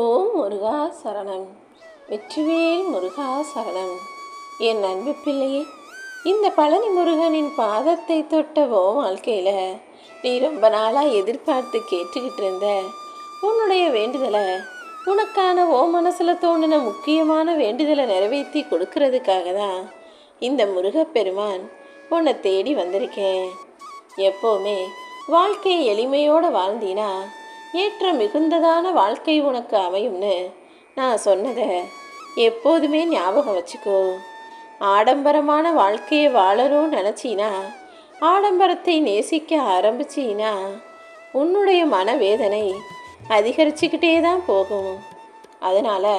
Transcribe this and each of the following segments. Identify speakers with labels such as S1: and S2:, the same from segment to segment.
S1: ஓம் முருகா சரணம். வெற்றிவேல் முருகா சரணம். என் அன்பு பிள்ளையே இந்த பழனி முருகனின் பாதத்தை தொட்டவோ வாழ்க்கையில்? நீ ரொம்ப நாளாக எதிர்பார்த்து கேட்டுக்கிட்டு இருந்த உன்னுடைய வேண்டுதலை உனக்கான ஓ மனசில் தோணின முக்கியமான வேண்டுதலை நிறைவேற்றி கொடுக்கறதுக்காக தான் இந்த முருகப்பெருமான் உன்னை தேடி வந்திருக்கேன். எப்போவுமே வாழ்க்கையை எளிமையோடு வாழ்ந்தீனா ஏற்ற மிகுந்ததான வாழ்க்கை உனக்கு அமையும்னு நான் சொன்னதை எப்போதுமே ஞாபகம் வச்சுக்கோ. ஆடம்பரமான வாழ்க்கையை வாழணும்னு நினச்சினா ஆடம்பரத்தை நேசிக்க ஆரம்பிச்சினா உன்னுடைய மனவேதனை அதிகரிச்சுக்கிட்டே தான் போகும். அதனால்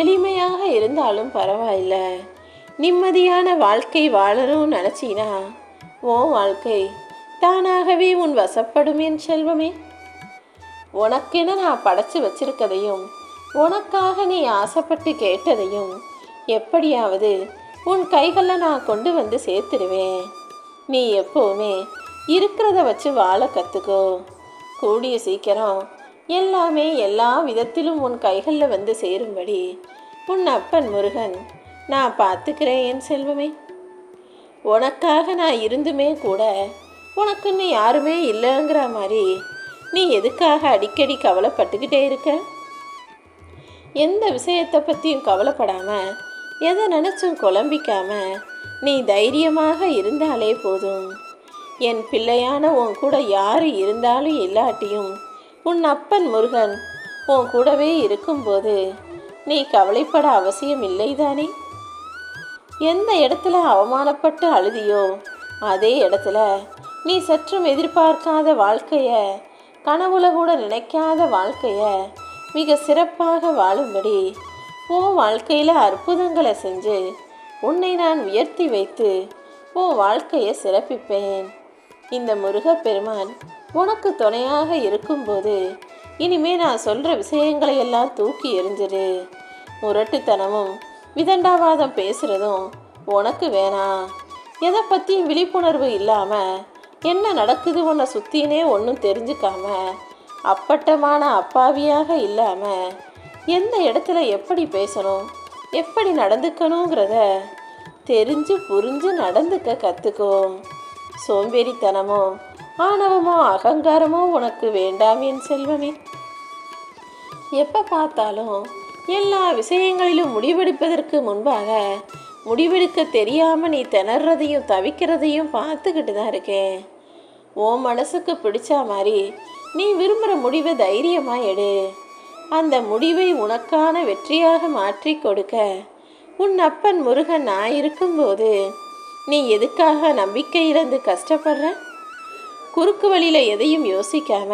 S1: எளிமையாக இருந்தாலும் பரவாயில்ல. நிம்மதியான வாழ்க்கை வாழணும்னு நினச்சினா உன் வாழ்க்கை தானாகவே உன் வசப்படும் என் செல்வமே. உனக்கென நான் படைச்சு வச்சிருக்கதையும் உனக்காக நீ ஆசைப்பட்டு கேட்டதையும் எப்படியாவது உன் கைகளில் நான் கொண்டு வந்து சேர்த்துடுவேன். நீ எப்போவுமே இருக்கிறத வச்சு வாழ கற்றுக்கோ கூடிய சீக்கிரம் எல்லாமே எல்லா விதத்திலும் உன் கைகளில் வந்து சேரும்படி உன் அப்பன் முருகன் நான் பார்த்துக்கிறேன் என் செல்வமே. உனக்காக நான் இருந்துமே கூட உனக்குன்னு யாருமே இல்லைங்கிற மாதிரி நீ எதுக்காக அடிக்கடி கவலைப்பட்டுக்கிட்டே இருக்க? எந்த விஷயத்தை பற்றியும் கவலைப்படாமல் எதை நினச்சும் குழம்பிக்காம நீ தைரியமாக இருந்தாலே போதும். என் பிள்ளையான உன் கூட யார் இருந்தாலும் இல்லாட்டியும் உன் அப்பன் முருகன் உன் கூடவே இருக்கும்போது நீ கவலைப்பட அவசியம் இல்லைதானே? எந்த இடத்துல அவமானப்பட்டு அழுதியோ அதே இடத்துல நீ சற்றும் எதிர்பார்க்காத வாழ்க்கையை கனவுல கூட நினைக்காத வாழ்க்கையை மிக சிறப்பாக வாழும்படி உன் வாழ்க்கையில் அற்புதங்களை செஞ்சு உன்னை நான் உயர்த்தி வைத்து உன் வாழ்க்கையை சிறப்பிப்பேன். இந்த முருகப்பெருமான் உனக்கு துணையாக இருக்கும்போது இனிமே நான் சொல்கிற விஷயங்களை எல்லாம் தூக்கி எறிஞ்சிரு. முரட்டுத்தனமும் விதண்டாவாதம் பேசுகிறதும் உனக்கு வேணாம். எதை பற்றியும் விழிப்புணர்வு இல்லாமல் என்ன நடக்குது உன்னை சுற்றினே ஒன்றும் தெரிஞ்சுக்காம? அப்பட்டமான அப்பாவியாக இல்லாமல் எந்த இடத்துல எப்படி பேசணும்? எப்படி நடந்துக்கணுங்கிறத தெரிஞ்சு புரிஞ்சு நடந்துக்க கற்றுக்கும் சோம்பேறித்தனமோ ஆணவமோ அகங்காரமோ உனக்கு வேண்டாம் என் செல்வமே. எப்போ பார்த்தாலும் எல்லா விஷயங்களிலும் முடிவெடுப்பதற்கு முன்பாக முடிவெடுக்க தெரியாமல் நீ திணறதையும் தவிக்கிறதையும் பார்த்துக்கிட்டு தான் இருக்கேன். உன் மனசுக்கு பிடிச்ச மாதிரி நீ விரும்புகிற முடிவை தைரியமாக எடு. அந்த முடிவை உனக்கான வெற்றியாக மாற்றி கொடுக்க உன் அப்பன் முருகன் நான் இருக்கும்போது நீ எதுக்காக நம்பிக்கை இழந்து கஷ்டப்படுற? குறுக்கு வழியில் எதையும் யோசிக்காம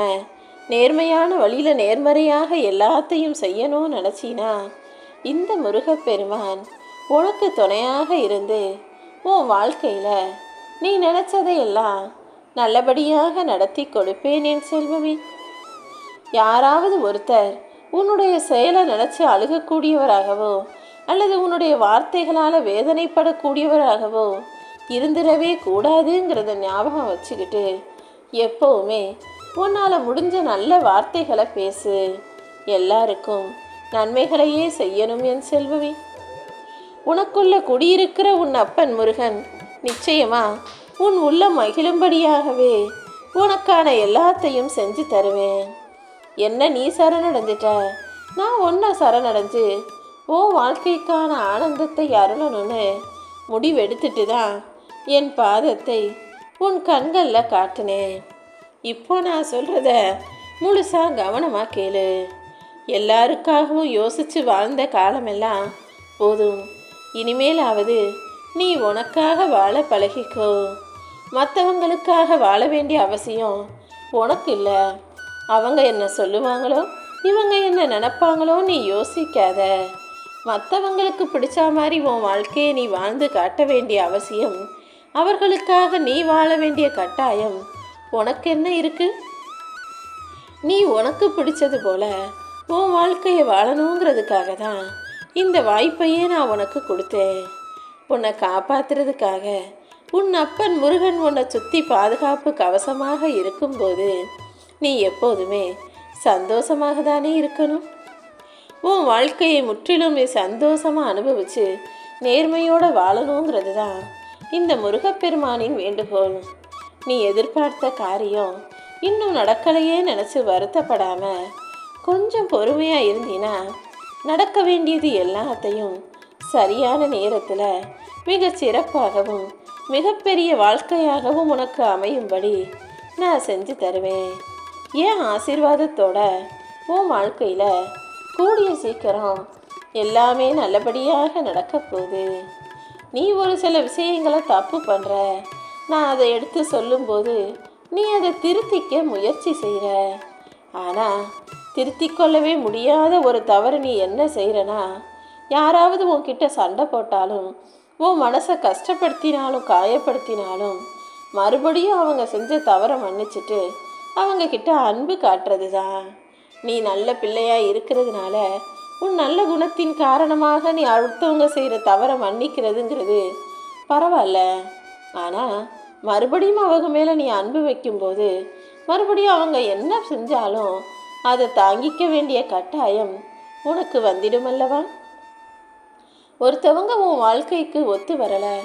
S1: நேர்மையான வழியில் நேர்மறையாக எல்லாத்தையும் செய்யணும்னு நினச்சினா இந்த முருகப்பெருமான் உனக்கு துணையாக இருந்து உன் வாழ்க்கையில் நீ நினச்சதையெல்லாம் நல்லபடியாக நடத்தி கொடுப்பேன் என் செல்வமே. யாராவது ஒருத்தர் உன்னுடைய செயலை நினச்சி அழுகக்கூடியவராகவோ அல்லது உன்னுடைய வார்த்தைகளால் வேதனைப்படக்கூடியவராகவோ இருந்துடவே கூடாதுங்கிறத ஞாபகம் வச்சுக்கிட்டு எப்போவுமே உன்னால் முடிஞ்ச நல்ல வார்த்தைகளை பேசு. எல்லாருக்கும் நன்மைகளையே செய்யணும் என் செல்வமே. உனக்குள்ள குடியிருக்கிற உன் அப்பன் முருகன் நிச்சயமா உன் உள்ள மகிழும்படியாகவே உனக்கான எல்லாத்தையும் செஞ்சு தருவேன். என்ன நீ சரணடைஞ்சிட்ட நான் ஒன்றை சரணடைஞ்சு ஓ வாழ்க்கைக்கான ஆனந்தத்தை அருளணும்னு முடிவெடுத்துட்டு தான் என் பாதத்தை உன் கண்களில் காட்டினேன். இப்போ நான் சொல்கிறத முழுசாக கவனமாக கேளு. எல்லாருக்காகவும் யோசித்து வாழ்ந்த காலமெல்லாம் போதும். இனிமேலாவது நீ உனக்காக வாழ பழகிக்கோ. மற்றவங்களுக்காக வாழ வேண்டிய அவசியம் உனக்கு இல்லை அவங்க என்ன சொல்லுவாங்களோ இவங்க என்ன நினப்பாங்களோ நீ யோசிக்காத. மற்றவங்களுக்கு பிடிச்ச மாதிரி உன் வாழ்க்கையை நீ வாழ்ந்து காட்ட வேண்டிய அவசியம் அவர்களுக்காக நீ வாழ வேண்டிய கட்டாயம் உனக்கு என்ன இருக்கு? நீ உனக்கு பிடிச்சது போல உன் வாழ்க்கையை வாழணுங்கிறதுக்காக தான் இந்த வாய்ப்பையே நான் உனக்கு கொடுத்தேன். உன்னை காப்பாத்துறதுக்காக உன் அப்பன் முருகன் உன்னை சுற்றி பாதுகாப்பு கவசமாக இருக்கும்போது நீ எப்போதுமே சந்தோஷமாக தானே இருக்கணும்? உன் வாழ்க்கையை முற்றிலும் நீ சந்தோஷமாக அனுபவித்து நேர்மையோடு வாழணுங்கிறது தான் இந்த முருகப்பெருமானின் வேண்டுகோள். நீ எதிர்பார்த்த காரியம் இன்னும் நடக்கலையே நினச்சி வருத்தப்படாமல் கொஞ்சம் பொறுமையாக இருந்தினா நடக்க வேண்டியது எல்லாத்தையும் சரியான நேரத்தில் மிக சிறப்பாகவும் மிகப்பெரிய வாழ்க்கையாகவும் உனக்கு அமையும்படி நான் செஞ்சு தருவேன். ஏன் ஆசீர்வாதத்தோட உன் வாழ்க்கையில் கூடிய சீக்கிரம் எல்லாமே நல்லபடியாக நடக்க போகுது. நீ ஒரு சில விஷயங்களை தப்பு பண்ணுற நான் அதை எடுத்து சொல்லும்போது நீ அதை திருத்திக்க முயற்சி செய்கிற ஆனால் திருத்தி கொள்ளவே முடியாத ஒரு தவறு நீ என்ன செய்கிறனா யாராவது உன்கிட்ட சண்டை போட்டாலும் உன் மனசை கஷ்டப்படுத்தினாலும் காயப்படுத்தினாலும் மறுபடியும் அவங்க செஞ்ச தவறை மன்னிச்சிட்டு அவங்க கிட்ட அன்பு காட்டுறது தான் நீ நல்ல பிள்ளையாக இருக்கிறதுனால உன் நல்ல குணத்தின் காரணமாக நீ அடுத்தவங்க செய்கிற தவறை மன்னிக்கிறதுங்கிறது பரவாயில்ல. ஆனால் மறுபடியும் அவங்க மேலே நீ அன்பு வைக்கும்போது மறுபடியும் அவங்க என்ன செஞ்சாலும் அதை தாங்கிக்க வேண்டிய கட்டாயம் உனக்கு வந்துடுமல்லவா? ஒருத்தவங்க உன் வாழ்க்கைக்கு ஒத்து வரலை.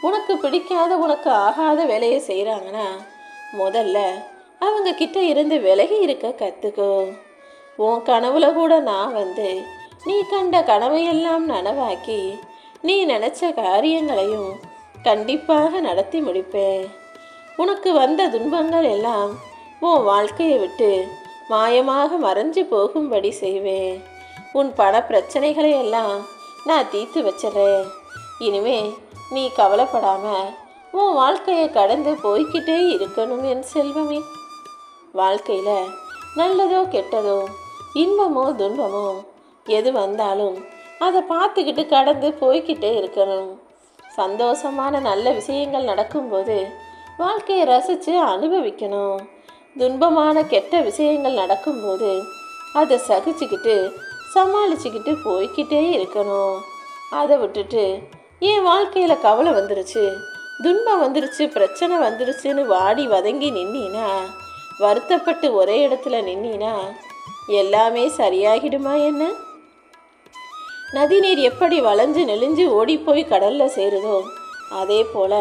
S1: உனக்கு பிடிக்காத உனக்கு ஆகாத வேலையை செய்கிறாங்கன்னா முதல்ல அவங்க கிட்ட இருந்து விலகி இருக்க கற்றுக்கோ உன் கனவுல கூட நான் வந்து நீ கண்ட கனவையெல்லாம் நனவாக்கி நீ நினச்ச காரியங்களையும் கண்டிப்பாக நடத்தி முடிப்பேன். உனக்கு வந்த துன்பங்கள் எல்லாம் உன் வாழ்க்கையை விட்டு மாயமாக மறைஞ்சு போகும்படி செய்வேன். உன் பண பிரச்சனைகளை எல்லாம் நான் தீர்த்து வச்சிடுறேன். இனிமே நீ கவலைப்படாம உன் வாழ்க்கையை கடந்து போய்க்கிட்டே இருக்கணும் என் செல்வமே. வாழ்க்கையில் நல்லதோ கெட்டதோ இன்பமோ துன்பமோ எது வந்தாலும் அதை பார்த்துக்கிட்டு கடந்து போய்கிட்டே இருக்கணும். சந்தோஷமான நல்ல விஷயங்கள் நடக்கும்போது வாழ்க்கையை ரசித்து அனுபவிக்கணும். துன்பமான கெட்ட விஷயங்கள் நடக்கும்போது அதை சகிச்சுக்கிட்டு சமாளிச்சுக்கிட்டு போய்க்கிட்டே இருக்கணும். அதை விட்டுட்டு என் வாழ்க்கையில் கவலை வந்துருச்சு. துன்பம் வந்துருச்சு பிரச்சனை வந்துருச்சுன்னு வாடி வதங்கி நின்னா வருத்தப்பட்டு ஒரே இடத்துல நின்னா எல்லாமே சரியாகிடுமா என்ன? நதிநீர் எப்படி வளைஞ்சு நெளிஞ்சு ஓடிப்போய் கடலில் சேருதோ அதே போல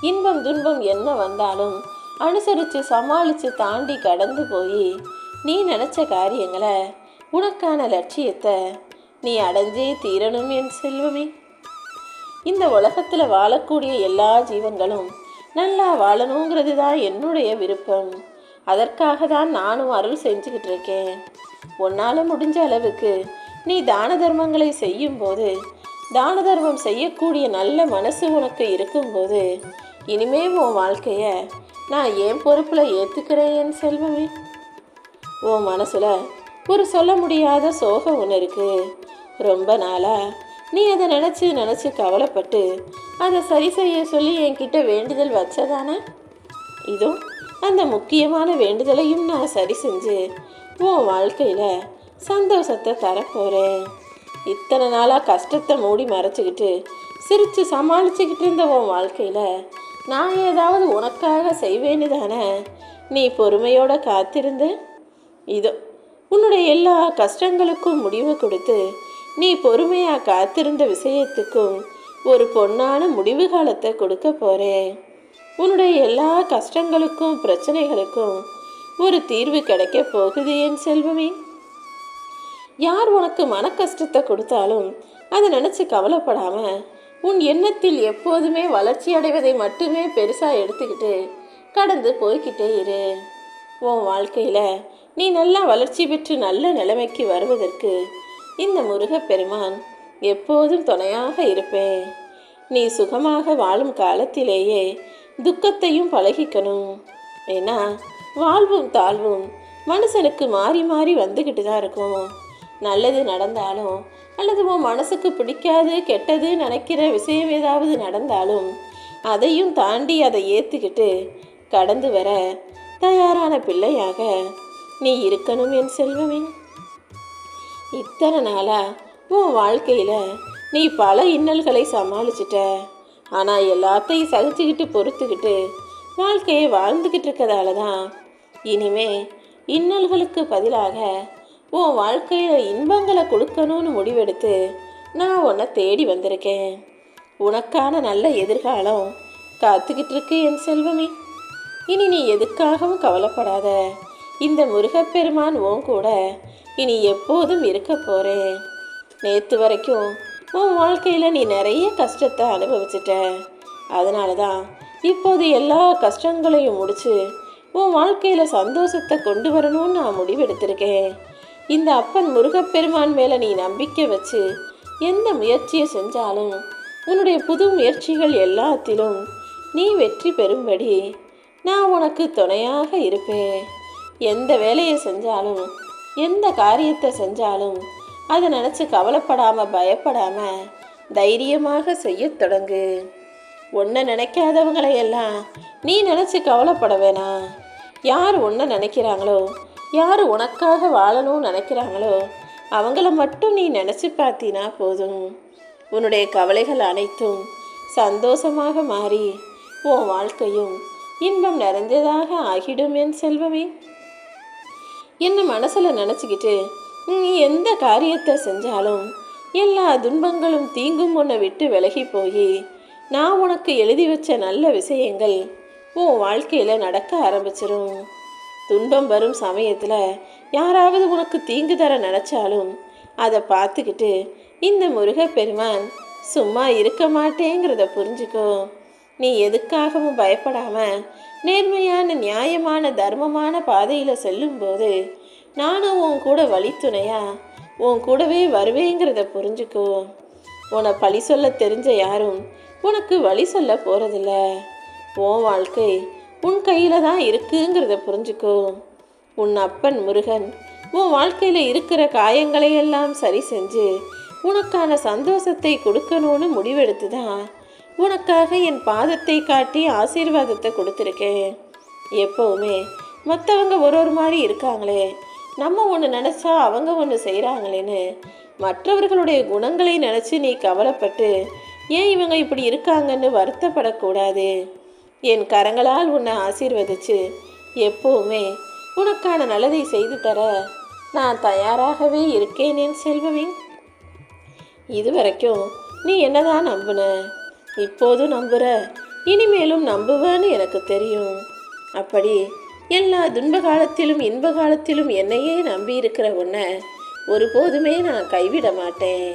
S1: இன்பம் துன்பம் என்ன வந்தாலும் அனுசரித்து சமாளித்து தாண்டி கடந்து போய் நீ நினச்ச காரியங்களை உனக்கான லட்சியத்தை நீ அடைஞ்சே தீரணும் என் செல்வமே. இந்த உலகத்தில் வாழக்கூடிய எல்லா ஜீவன்களும் நல்லா வாழணுங்கிறது தான் என்னுடைய விருப்பம். அதற்காக தான் நானும் அருள் செஞ்சுக்கிட்டு இருக்கேன். உன்னால் முடிஞ்ச அளவுக்கு நீ தான தர்மங்களை செய்யும்போது தான தர்மம் செய்யக்கூடிய நல்ல மனசு உனக்கு இருக்கும்போது இனிமே உன் வாழ்க்கையை நான் என் பொறுப்பில் ஏற்றுக்கிறேன் என் செல்வமே. உன் மனசில் ஒரு சொல்ல முடியாத சோகம் ஒன்று இருக்கு ரொம்ப நாளா நீ அதை நினச்சி நினச்சி கவலைப்பட்டு அதை சரி செய்ய சொல்லி என்கிட்ட வேண்டுதல் வச்சதானே? இதோ அந்த முக்கியமான வேண்டுதலையும் நான் சரி செஞ்சு உன் வாழ்க்கையில் சந்தோஷத்தை தரப்போகிறேன் இத்தனை நாளாக கஷ்டத்தை மூடி மறைச்சிக்கிட்டு சிரித்து சமாளிச்சுக்கிட்டு இருந்த உன் வாழ்க்கையில் நான் ஏதாவது உனக்காக செய்வேன்னு தானே நீ பொறுமையோடு காத்திருந்து? இதோ உன்னுடைய எல்லா கஷ்டங்களுக்கும் முடிவு கொடுத்து நீ பொறுமையாக காத்திருந்த விஷயத்துக்கும் ஒரு பொன்னான முடிவு காலத்தை கொடுக்க போகிறேன் உன்னுடைய எல்லா கஷ்டங்களுக்கும் பிரச்சனைகளுக்கும் ஒரு தீர்வு கிடைக்க போகுது என் செல்வமே. யார் உனக்கு மன கஷ்டத்தை கொடுத்தாலும் அதை நினச்சி கவலைப்படாமல் உன் எண்ணத்தில் எப்போதுமே வளர்ச்சி அடைவதை மட்டுமே பெருசாக எடுத்துக்கிட்டு கடந்து போய்கிட்டே இரு. உன் வாழ்க்கையில் நீ நல்லா வளர்ச்சி பெற்று நல்ல நிலைமைக்கு வருவதற்கு இந்த முருகப்பெருமான் எப்போதும் துணையாக இருப்பேன். நீ சுகமாக வாழும் காலத்திலேயே துக்கத்தையும் பழகிக்கணும். ஏன்னா வாழ்வும் தாழ்வும் மனுஷனுக்கு மாறி மாறி வந்துக்கிட்டு தான் இருக்கும். நல்லது நடந்தாலும் அல்லது உன் மனசுக்கு பிடிக்காது கெட்டது நினைக்கிற விஷயம் ஏதாவது நடந்தாலும் அதையும் தாண்டி அதை ஏற்றுக்கிட்டு கடந்து வர தயாரான பிள்ளையாக நீ இருக்கணும் என் செல்வமே. இத்தனை நாளா உன் வாழ்க்கையில் நீ பல இன்னல்களை சமாளிச்சிட்ட. ஆனால் எல்லாத்தையும் சகிச்சுக்கிட்டு பொறுத்துக்கிட்டு வாழ்க்கையை வாழ்ந்துக்கிட்டு இருக்கதால தான் இனிமே இன்னல்களுக்கு பதிலாக உன் வாழ்க்கையில் இன்பங்களை கொடுக்கணும்னு முடிவெடுத்து நான் உன்னை தேடி வந்திருக்கேன். உனக்கான நல்ல எதிர்காலம் காத்துக்கிட்டு இருக்கு என் செல்வமே. இனி நீ எதுக்காகவும் கவலைப்படாத. இந்த முருகப்பெருமான் உன் கூட இனி எப்போதும் இருக்க போகிறேன் நேற்று வரைக்கும் உன் வாழ்க்கையில் நீ நிறைய கஷ்டத்தை அனுபவிச்சிட்ட. அதனால தான் இப்போது எல்லா கஷ்டங்களையும் முடித்து உன் வாழ்க்கையில் சந்தோஷத்தை கொண்டு வரணும்னு நான் முடிவெடுத்திருக்கேன். இந்த அப்பன் முருகப்பெருமான் மேலே நீ நம்பிக்கை வச்சு எந்த முயற்சியை செஞ்சாலும் உன்னுடைய புது முயற்சிகள் எல்லாத்திலும் நீ வெற்றி பெறும்படி நான் உனக்கு துணையாக இருப்பேன். எந்த வேலையை செஞ்சாலும் எந்த காரியத்தை செஞ்சாலும் அதை நினச்சி கவலைப்படாமல் பயப்படாமல் தைரியமாக செய்யத் தொடங்கு. ஒன்றை நினைக்காதவங்களை எல்லாம் நீ நினச்சி கவலைப்பட வேணாம் யார் ஒன்றை நினைக்கிறாங்களோ யார் உனக்காக வாழணும்னு நினைக்கிறாங்களோ அவங்கள மட்டும் நீ நினச்சி பார்த்தினா போதும். உன்னுடைய கவலைகள் அனைத்தும் சந்தோஷமாக மாறி உன் வாழ்க்கையும் இன்பம் நிறைந்ததாக ஆகிடும் என் செல்வமே. என்ன மனசில் நினச்சிக்கிட்டு நீ எந்த காரியத்தை செஞ்சாலும் எல்லா துன்பங்களும் தீங்கும் உன்னை விட்டு விலகி போய் நான் உனக்கு எழுதி வச்ச நல்ல விஷயங்கள் உன் வாழ்க்கையில் நடக்க ஆரம்பிச்சிரும். துன்பம் வரும் சமயத்தில் யாராவது உனக்கு தீங்கு தர நினச்சாலும் அதை பார்த்துக்கிட்டு இந்த முருகப்பெருமான் சும்மா இருக்க மாட்டேங்கிறத புரிஞ்சுக்கோ. நீ எதுக்காகவும் பயப்படாம நேர்மையான நியாயமான தர்மமான பாதையில் செல்லும்போது நானும் உன் கூட வழித்துணையா உன் கூடவே வருவேங்கிறத புரிஞ்சுக்கோ. உன்னை பழி சொல்ல தெரிஞ்ச யாரும் உனக்கு வழி சொல்ல போகிறதில்ல உன் வாழ்க்கை உன் கையில் தான் இருக்குங்கிறத புரிஞ்சுக்கோ. உன் அப்பன் முருகன் உன் வாழ்க்கையில் இருக்கிற காயங்களை எல்லாம் சரி செஞ்சு உனக்கான சந்தோஷத்தை கொடுக்கணும்னு முடிவெடுத்து தான் உனக்காக என் பாதத்தை காட்டி ஆசீர்வாதத்தை கொடுத்துருக்கேன். எப்போவுமே மற்றவங்க ஒரு ஒரு மாதிரி இருக்காங்களே நம்ம ஒன்று நினச்சா அவங்க ஒன்று செய்கிறாங்களேன்னு மற்றவர்களுடைய குணங்களை நினச்சி நீ கவலைப்பட்டு ஏன் இவங்க இப்படி இருக்காங்கன்னு வருத்தப்படக்கூடாது. என் கரங்களால் உன்னை ஆசீர்வதிச்சு எப்போவுமே உனக்கான நல்லதை செய்து தர நான் தயாராகவே இருக்கேன் என் செல்வமே. இதுவரைக்கும் நீ என்னதான் நம்புன? இப்போதும் நம்புற இனிமேலும் நம்புவேன்னு எனக்கு தெரியும். அப்படி எல்லா துன்ப காலத்திலும் இன்ப காலத்திலும் என்னையே நம்பி இருக்கிற உன்னை ஒருபோதுமே நான் கைவிட மாட்டேன்.